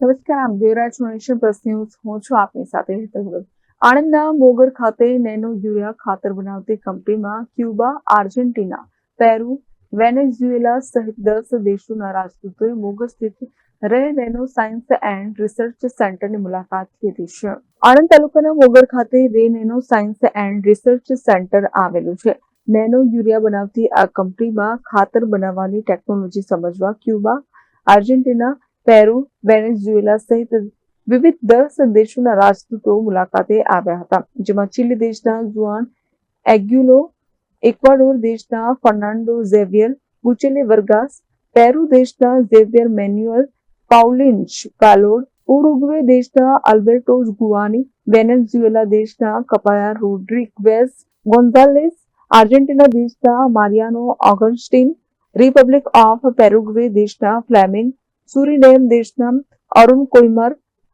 નમસ્કાર આપ જોઈ રહ્યા છો નેશન પ્લસ ન્યૂઝ. હું છું આપની સાથે હેતલ આણંદના મોગર ખાતે નેનો યુરિયા ખાતર બનાવતી કંપનીમાં ક્યુબા, આર્જેન્ટિના, પેરુ, વેનેઝુએલા સહિત દસ દેશોના રાજદૂતોએ મોગર સ્થિત રે નેનો સાયન્સ એન્ડ રિસર્ચ સેન્ટરની મુલાકાત લીધી છે. આણંદ તાલુકાના મોગર ખાતે Ray nano science and research centre આવેલું છે. નેનો યુરિયા બનાવતી આ કંપનીમાં ખાતર બનાવવાની ટેકનોલોજી સમજવા ક્યુબા, આર્જેન્ટિના પેરુ વેનેઝુએલા સહિત વિવિધ દસ દેશોના રાજદૂતો મુલાકાતે આવ્યા હતા, જેમાં ચીલી દેશના જુઆન એગ્યુલો, ઇક્વાડોર દેશના Fernando Xavier, Buchele Vargas, Peru દેશના ઝેવિયર મેન્યુઅલ પાઉલિન્ચ કાલોડ, ઉરુગ્વે દેશના આલ્બર્ટોસ ગુઆની વેનેઝુએલા દેશના કપાયા રોડ્રિગ્વેઝ ગોન્ઝાલેસ, આર્જેન્ટિના દેશના Mariano Agustin republic of Paraguay દેશના ફ્લેમિંગ સુરીનેમ દેશના અરુણ કોઈમર,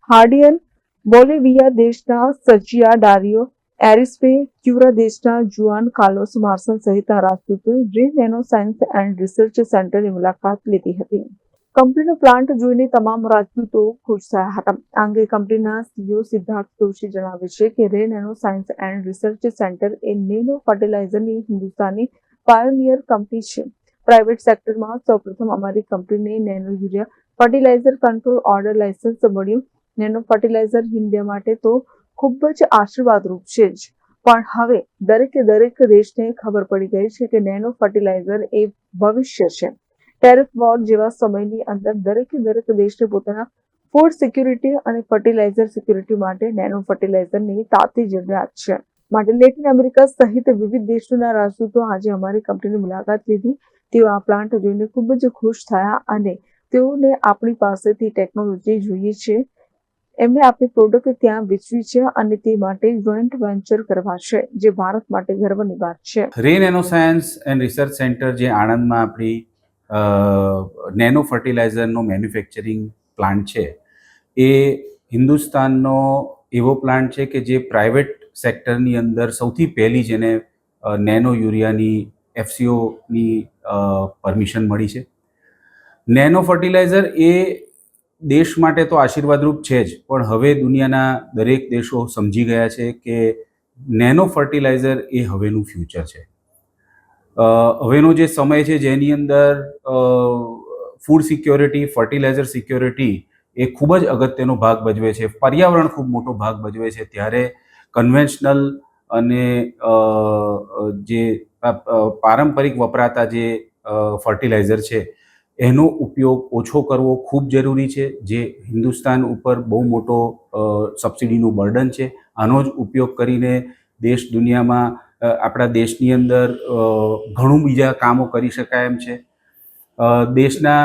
હાર્ડિયન બોલેવિયા દેશના સજિયા ડારિયો એરિસ્પે ક્યુરા દેશના જુઆન કાર્લોસ માર્સન સહિતના રાજદૂતોએ green nano science and research સેન્ટરની મુલાકાત લીધી હતી. કંપનીનો પ્લાન્ટ જોઈને તમામ રાજદૂતો ખુશ થયા હતા. આ અંગે કંપનીના સીઈઓ સિદ્ધાર્થ જોશી જણાવે છે કે Ray nano science and research centre A nano ફર્ટિલાઇઝરની હિન્દુસ્તાની પાયોનિયર કંપની છે. પ્રાઇવેટ સેક્ટરમાં સૌપ્રથમ અમારી કંપનીને nano urea fertiliser control order licence મળ્યું નેનો ફર્ટિલાઇઝર ઇન્ડિયા માટે તો ખૂબ જ આશીર્વાદરૂપ છે જ. પણ હવે દરેકે દરેક દેશને ખબર પડી ગઈ છે કે નેનો ફર્ટિલાઇઝર એ ભવિષ્ય છે. ટેરિફ વોર જેવા સમયની અંદર દરેકે દરેક દેશને પોતાના ફૂડ સિક્યુરિટી અને ફર્ટિલાઇઝર સિક્યુરિટી માટે નેનો ફર્ટિલાઇઝરની તાતી જરૂરિયાત છે. માટે લેટિન અમેરિકા સહિત વિવિધ દેશોના રાજદૂતો આજે અમારી કંપનીની મુલાકાત લીધી. તેઓ આ પ્લાન્ટ જોઈને ખૂબ જ ખુશ થયા અને તેઓને આપણી પાસેથી ટેકનોલોજી જોઈએ છે. એમણે આપણી પ્રોડક્ટ ત્યાં વેચવી છે અને તે માટે જોઈન્ટ વેન્ચર કરવા છે, જે ભારત માટે ગર્વની વાત છે. Ray nano science and research centre જે આણંદમાં આપણી નેનો ફર્ટિલાઇઝરનો મેન્યુફેક્ચરિંગ પ્લાન્ટ છે, એ હિન્દુસ્તાનનો એવો પ્લાન્ટ છે કે જે પ્રાઇવેટ સેક્ટરની અંદર સૌથી પહેલી જેને નેનો યુરિયાની એફસીઓની પરમિશન મળી છે. નેનો ફર્ટિલાઇઝર એ દેશ માટે તો આશીર્વાદરૂપ છે જ, પણ હવે દુનિયાના દરેક દેશો સમજી ગયા છે કે નેનો ફર્ટિલાઇઝર એ હવેનું ફ્યુચર છે. હવેનો જે સમય છે જેની અંદર ફૂડ સિક્યોરિટી ફર્ટિલાઇઝર સિક્યોરિટી એ ખૂબ જ અગત્યનો ભાગ ભજવે છે. પર્યાવરણ ખૂબ મોટો ભાગ ભજવે છે. ત્યારે કન્વેન્શનલ અને જે પારંપરિક વપરાતા જે ફર્ટિલાઇઝર છે એનો ઉપયોગ ઓછો કરવો ખૂબ જરૂરી છે, જે હિન્દુસ્તાન ઉપર બહુ મોટો સબસિડીનું બર્ડન છે. આનો જ ઉપયોગ કરીને દેશ દુનિયામાં આપણા દેશની અંદર ઘણું બીજા કામો કરી શકાય એમ છે. દેશના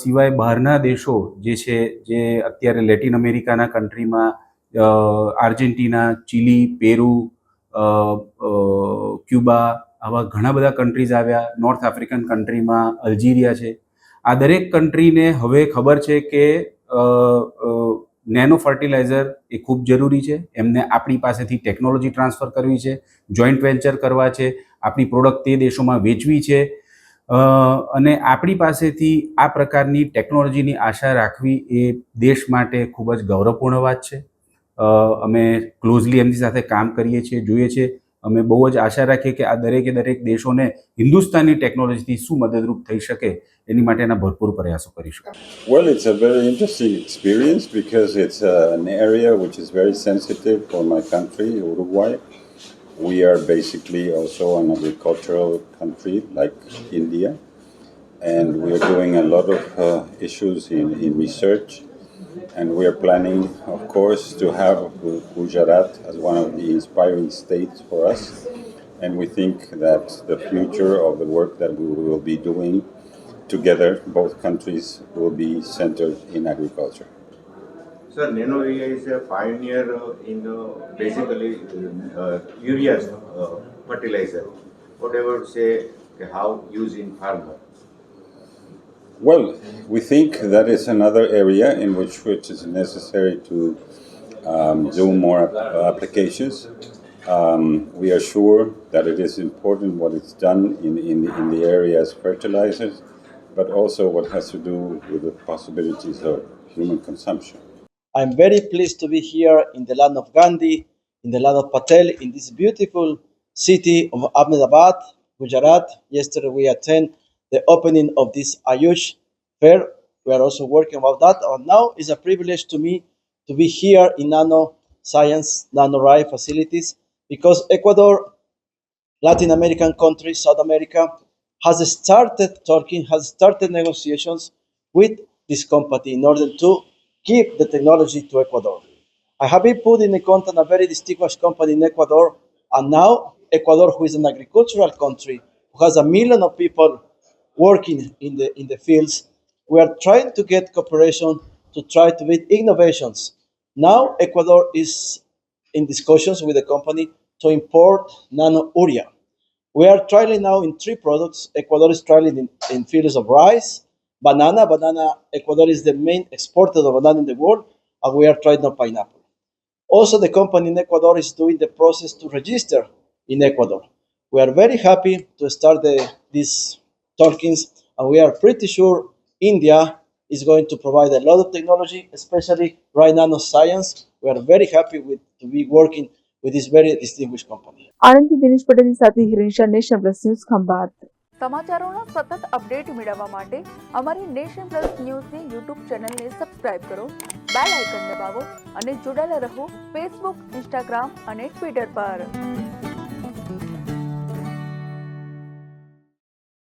સિવાય બહારના દેશો જે છે, જે અત્યારે લેટિન અમેરિકાના કન્ટ્રીમાં આર્જેન્ટિના, ચીલી, પેરુ ક્યુબા આવા ઘણા બધા કન્ટ્રીઝ આવ્યા. નોર્થ આફ્રિકન કન્ટ્રીમાં અલ્જીરિયા છે. આ દરેક કન્ટ્રીને હવે ખબર છે કે નેનો ફર્ટિલાઇઝર એ ખૂબ જરૂરી છે. એમને આપણી પાસેથી ટેકનોલોજી ટ્રાન્સફર કરવી છે જોઈન્ટ વેન્ચર કરવા છે, આપણી પ્રોડક્ટ તે દેશોમાં વેચવી છે. અને આપણી પાસેથી આ પ્રકારની ટેકનોલોજીની આશા રાખવી એ દેશ માટે ખૂબ જ ગૌરવપૂર્ણ વાત છે. અમે ક્લોઝલી એમની સાથે કામ કરીએ છીએ, જોઈએ છીએ. અમે બહુ જ આશા રાખીએ કે આ દરેકે દરેક દેશોને હિન્દુસ્તાની ટેકનોલોજીથી શું મદદરૂપ થઈ શકે એની માટેના ભરપૂર પ્રયાસો કરીશું it's a very interesting experience because it's uh, an area which is very sensitive for my country, Uruguay. We are basically also an agricultural country like India, and we are doing a lot of uh, issues in, in research. And we are planning, of course, to have Gu- Gujarat as one of the inspiring states for us. And we think that the future of the work that we will be doing together, both countries will be centered in agriculture. Sir, Nanoria is a pioneer uh, in uh, basically uh, urea uh, fertilizer. Whatever say how used in farmer. Well, we think that is another area in which which is necessary to um, do more ap- applications. Um, we are sure that it is important what is done in, in, in the area as fertilizers, but also what has to do with the possibilities of human consumption. I'm very pleased to be here in the land of Gandhi, in the land of Patel, in this beautiful city of Ahmedabad, Gujarat. Yesterday we attended the opening of this Ayush fair. We are also working about that. And now it's a privilege to me to be here in Nano Science, Nano Rai facilities, because Ecuador, Latin American country, South America, has started talking, has started negotiations with this company in order to give the technology to Ecuador. I have been put in contact a very distinguished company in Ecuador, and now Ecuador, who is an agricultural country, who has a million of people working in the in the fields, we are trying to get cooperation to try to build innovations. Now Ecuador is in discussions with the company to import nano urea. We are trialing now in three products. Ecuador is trialing in, in fields of rice, banana. Banana, Ecuador is the main exporter of banana in the world, and we are trying on pineapple. Also, the company in Ecuador is doing the process to register in Ecuador. We are very happy to start the, these talkings, and we are pretty sure India is going to provide a lot of technology, especially right now science. We are very happy with to be working with this very distinguished company. આણંદથી દિનેશ પટેલની સાથે Hiren Shah nation plus news Khambhat સમાચારોના સતત update મેળવવા માટે અમારી nation plus ન્યૂઝની YouTube ચેનલને સબસ્ક્રાઇબ કરો બેલ આઇકન દબાવો અને જોડાયેલા રહો ફેસબુક ઇન્સ્ટાગ્રામ અને ટ્વિટર પર